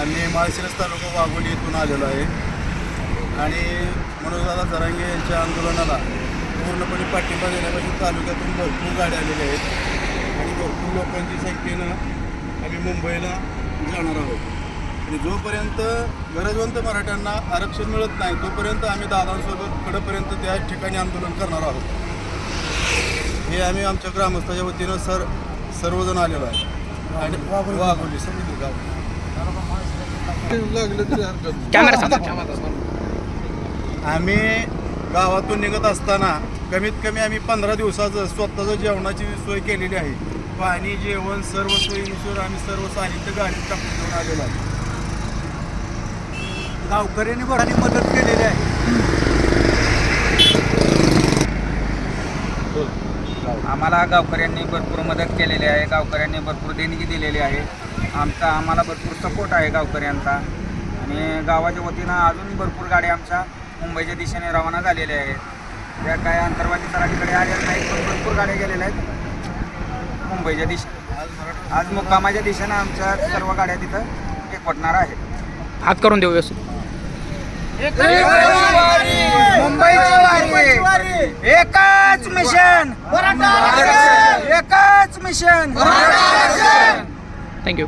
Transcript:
आम्ही माळशिरस तालुका वाघोली इथून आलेलो आहे. आणि मनोजदादा जरांगे यांच्या आंदोलनाला पूर्णपणे पाठिंबा देण्यापासून तालुक्यातून भरपूर गाड्या आलेल्या आहेत. आणि भरपूर लोकांची संख्येनं आम्ही मुंबईला जाणार आहोत. आणि जोपर्यंत गरजवंत मराठ्यांना आरक्षण मिळत नाही तोपर्यंत आम्ही दादांसोबत कडपर्यंत त्या ठिकाणी आंदोलन करणार आहोत. हे आम्ही आमच्या ग्रामस्थाच्या वतीनं सर सर्वजण आलेलो आहे. आणि वाघोली समिती गाव. आम्ही गावातून निघत असताना कमीत कमी आम्ही पंधरा दिवसाचं स्वतःचं जेवणाची सोय केलेली आहे. पाणी जेवण सर्व सोयीनुसार आम्ही सर्व साहित्य गाडीत टाकून घेऊन आलेलो आहे. गावकऱ्यांनी बराणी मदत केलेली आहे. आम्हाला गावकऱ्यांनी भरपूर मदत केलेली आहे गावकऱ्यांनी भरपूर देणगी दिलेली आहे. आमचा आम्हाला भरपूर सपोर्ट आहे गावकऱ्यांचा. आणि गावाच्या वतीनं अजून भरपूर गाड्या आमच्या मुंबईच्या दिशेने रवाना झालेल्या आहेत. त्या काय अंतर्वादी सराठीकडे आलेल्या नाहीत पण भरपूर गाड्या गेलेल्या आहेत मुंबईच्या दिशेने. आज मुक्कामाच्या दिशेनं आमच्या सर्व गाड्या तिथं एकवटणार आहेत. हात करून देऊ व्यवस्थित. मुंबईची एकच मिशन. एकच मिशन. थँक्यू